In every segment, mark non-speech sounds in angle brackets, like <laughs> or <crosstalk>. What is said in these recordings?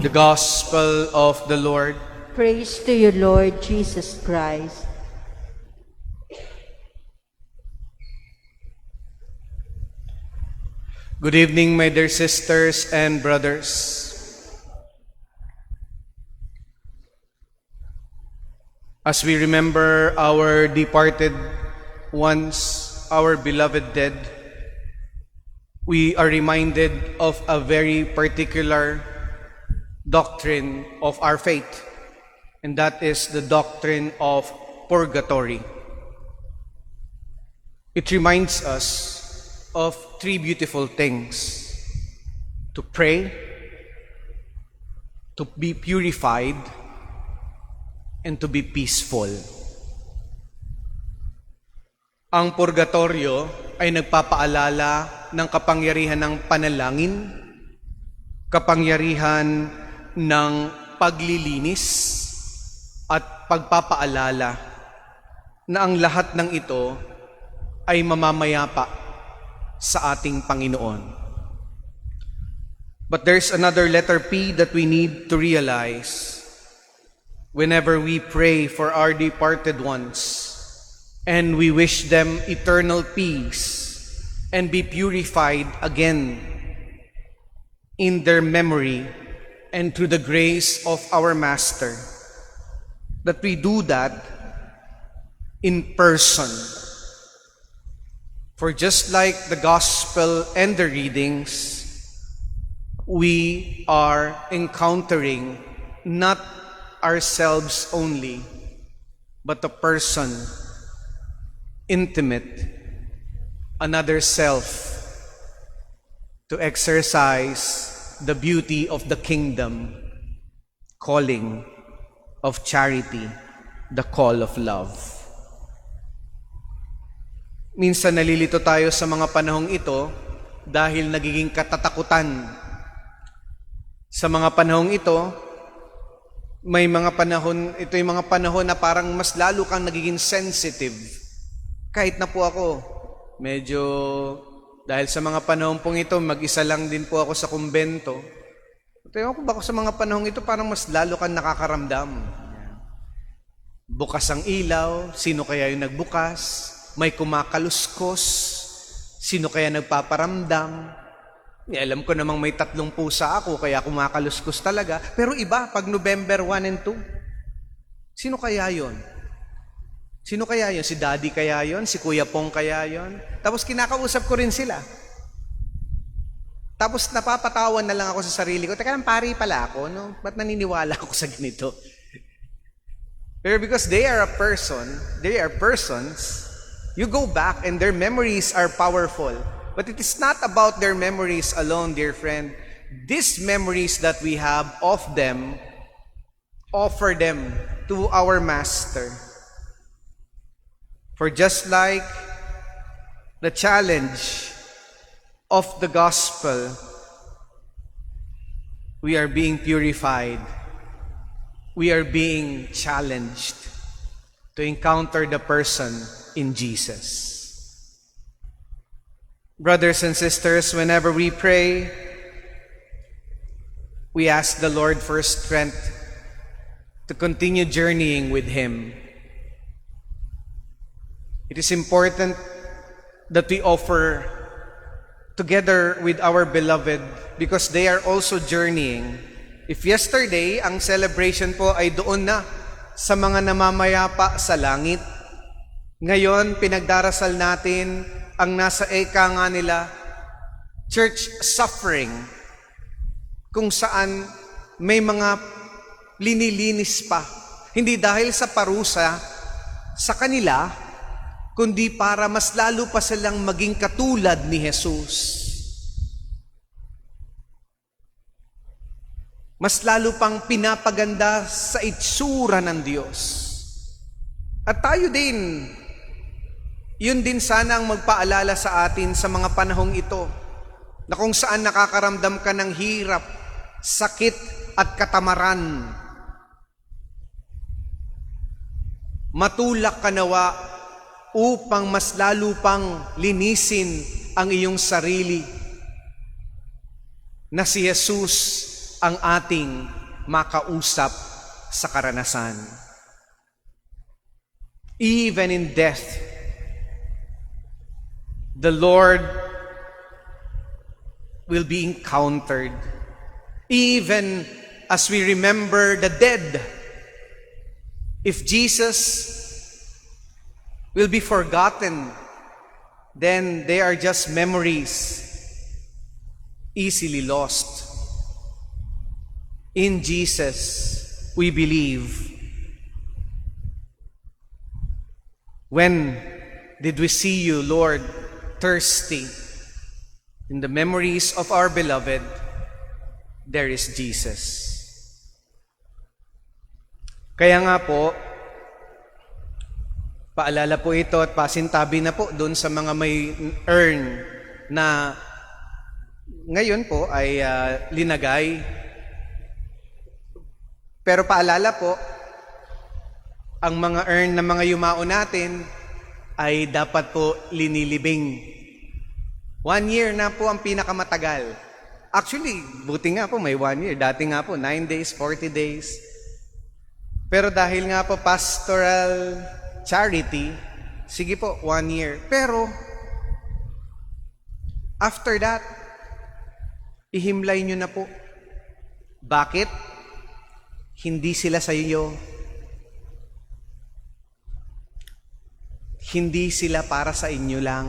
The Gospel of the Lord. Praise to you, Lord Jesus Christ. Good evening, my dear sisters and brothers. As we remember our departed ones, our beloved dead, we are reminded of a very particular doctrine of our faith, and that is the doctrine of purgatory. It reminds us of three beautiful things to pray, to be purified, and to be peaceful. Ang purgatorio ay nagpapaalala ng kapangyarihan ng panalangin, kapangyarihan ng paglilinis, at pagpapaalala na ang lahat ng ito ay mamamayapa sa ating Panginoon. But there's another letter P that we need to realize whenever we pray for our departed ones and we wish them eternal peace and be purified again in their memory and through the grace of our Master, that we do that in person. For just like the gospel and the readings, we are encountering not ourselves only, but a person, intimate, another self, to exercise the beauty of the kingdom, calling of charity, the call of love. Minsan nalilito tayo sa mga panahong ito dahil nagiging katatakutan. Sa mga panahong ito, may mga panahon, ito yung mga panahon na parang mas lalo kang nagiging sensitive. Kahit na po ako, medyo, dahil sa mga panahon pong ito, mag-isa lang din po ako sa kumbento. Tayo ko bako sa mga panahong ito, parang mas lalo kang nakakaramdam. Bukas ang ilaw, sino kaya yung nagbukas? May kumakaluskos, sino kaya nagpaparamdam? Eh, alam ko namang may tatlong pusa ako, kaya kumakaluskos talaga. Pero iba, pag November 1 and 2, sino kaya yon? Sino kaya yon? Si Daddy kaya yon? Si Kuya Pong kaya yon? Tapos kinakausap ko rin sila. Tapos napapatawan na lang ako sa sarili ko, teka lang, pari pala ako, no? Ba't naniniwala ako sa ganito? Pero because they are a person, they are persons, you go back and their memories are powerful. But it is not about their memories alone, dear friend. These memories that we have of them, offer them to our Master. For just like the challenge of the gospel, we are being purified. We are being challenged to encounter the person in Jesus. Brothers and sisters, whenever we pray, we ask the Lord for strength to continue journeying with Him. It is important that we offer together with our beloved because they are also journeying. If yesterday, ang celebration po ay doon na sa mga namamayapa sa langit, ngayon pinagdarasal natin ang nasa eka nga nila, church suffering, kung saan may mga linilinis pa. Hindi dahil sa parusa sa kanila, kundi para mas lalo pa silang maging katulad ni Jesus. Mas lalo pang pinapaganda sa itsura ng Diyos. At tayo din, yun din sana ang magpaalala sa atin sa mga panahong ito na kung saan nakakaramdam ka ng hirap, sakit at katamaran. Matulak ka nawa upang mas lalo pang linisin ang iyong sarili na si Jesus ang ating makausap sa karanasan. Even in death, the Lord will be encountered. Even as we remember the dead, if Jesus will be forgotten, then they are just memories easily lost. In Jesus, we believe. When did we see you, Lord, thirsty? In the memories of our beloved, there is Jesus. Kaya nga po, paalala po ito at pasintabi na po doon sa mga may earn na ngayon po ay ah, linagay. Pero paalala po, ang mga earn ng mga yumao natin ay dapat po linilibing. One year na po ang pinakamatagal. Actually, buti nga po may one year. Dati nga po, 9 days, 40 days. Pero dahil nga po pastoral charity, sige po, one year. Pero, after that, ihimlay nyo na po. Bakit? Hindi sila sa iyo. Hindi sila para sa inyo lang.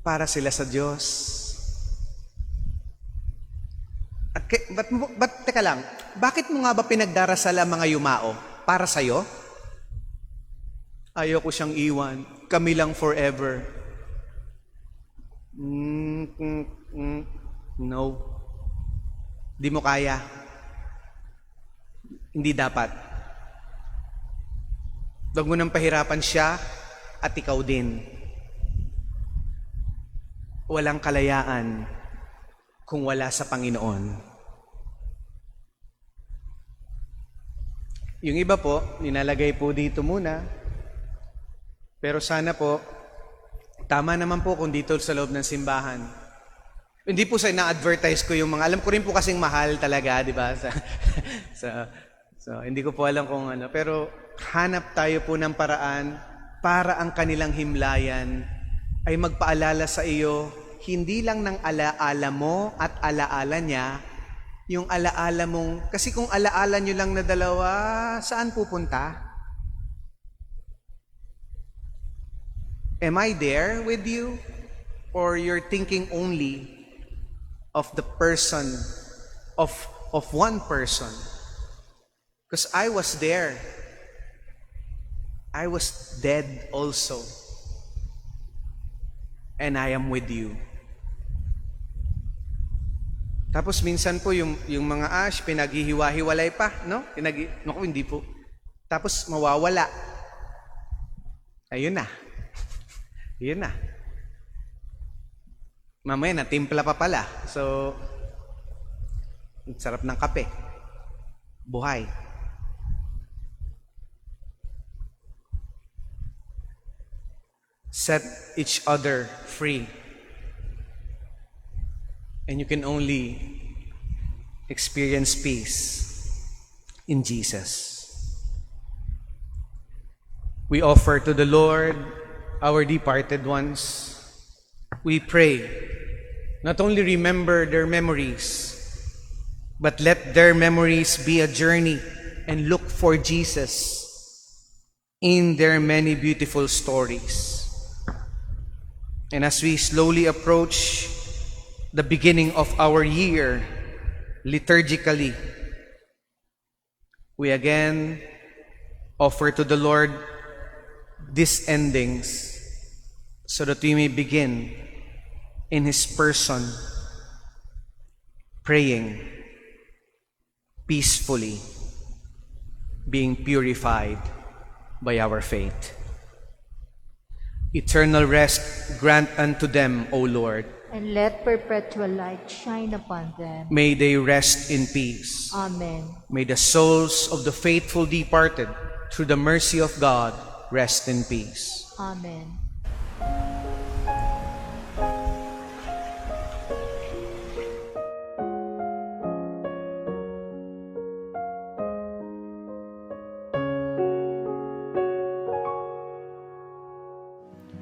Para sila sa Diyos. At ba't, ba't, teka lang, bakit mo nga ba pinagdarasal ang mga yumao? Para sa'yo? Ayaw ko siyang iwan. Kami lang forever. Mm, mm, mm, no. Di mo kaya. Hindi dapat. Huwag mo nang pahirapan siya at ikaw din. Walang kalayaan kung wala sa Panginoon. Yung iba po, ninalagay po dito muna. Pero sana po, tama naman po kung dito sa loob ng simbahan. Hindi po sa na-advertise ko yung mga, alam ko rin po kasing mahal talaga, di ba? <laughs> Sa, so, hindi ko po alam kung ano. Pero hanap tayo po ng paraan para ang kanilang himlayan ay magpaalala sa iyo, hindi lang ng alaala mo at alaala niya, yung alaala mong, kasi kung alaala nyo lang na dalawa, saan pupunta? Am I there with you? Or you're thinking only of the person, of, of one person? Because I was there. I was dead also. And I am with you. Tapos minsan po yung, yung mga ash, pinaghihiwa-hiwalay pa, no? Pinag Naku, hindi po. Tapos mawawala. Ayun na. Yun na. Mamaya na, timpla pa pala. So, sarap ng kape. Buhay. Set each other free. And you can only experience peace in Jesus. We offer to the Lord our departed ones. We pray, not only remember their memories, but let their memories be a journey and look for Jesus in their many beautiful stories. And as we slowly approach the beginning of our year liturgically, we again offer to the Lord these endings so that we may begin in His person praying peacefully, being purified by our faith. Eternal rest grant unto them, O Lord. And let perpetual light shine upon them. May they rest in peace. Amen. May the souls of the faithful departed, through the mercy of God, rest in peace. Amen.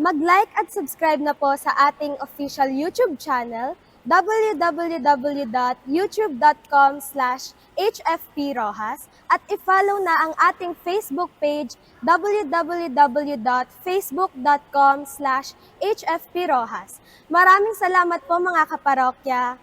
mag-like at subscribe na po sa ating official YouTube channel www.youtube.com slash hfprojas at i-follow na ang ating Facebook page www.facebook.com slash hfprojas. Maraming salamat po mga kaparokya!